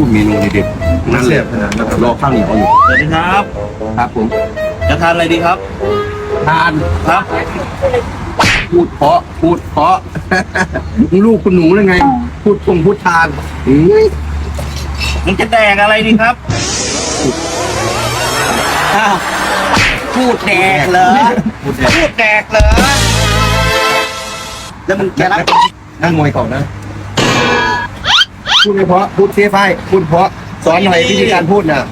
อู้เมนูเด็ดๆนั่นแหละรอข้าวเหนียวอยู่สวัสดีครับ ครับผม จะทานอะไรดีครับ ทานครับ พูดเพราะพูดเพราะลูกคุณหนูยังไง พูดคงพูดทานอืมมึงจะแดกอะไรดีครับอ้าวพูดแดกเหรอพูดแดกพูดแดกเหรอแล้วมึงจะรับนั่งมวยก่อนนะ พูดไม่เพราะพูดเสียไฟพูดเพราะสอนหน่อยวิธีการพูดน่ะ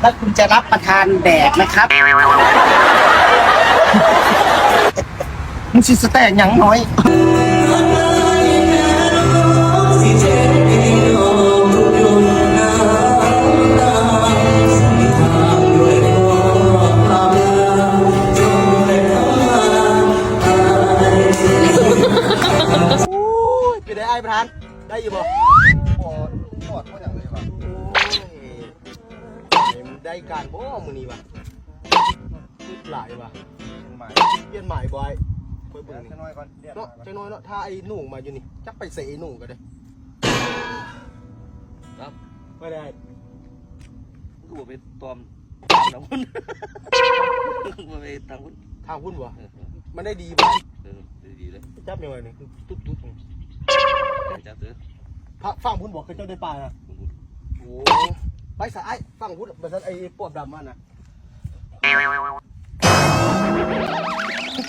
แล้วคุณจะรับประทานแดกไหมครับมึงสิสแตกหยังน้อยจะได้ไอ้ประธาน ได้อยู่บ่ปอดปอดว่าอย่างไรวะโอ้ยได้การบ่มื้อนี้วะคิดหลายวะใหม่เปลี่ยนใหม่บ่อยเบิ่งเดี๋ยวนี่จะน้อยก่อนเดี๋ยวเนาะจังน้อยเนาะถ้าไอ้หนุ่งมาอยู่นี่จักไปเสยไอ้หนุ่งก็ได้ครับไม่ได้กูบอกไปตอมตามแล้วคุณกูไปทางคุณทางหุ้นบ่เออมันได้ดีบ่เออดีๆเลยจับยังไงนี่ตุ๊บตุ๊บ จ้าเสือพระฟังหุ้นบอกเคยเจ้าได้ปลานะโอ้ไปสายฟังหุ้นบ่ซั่นไอ้ปอบดำมันน่ะ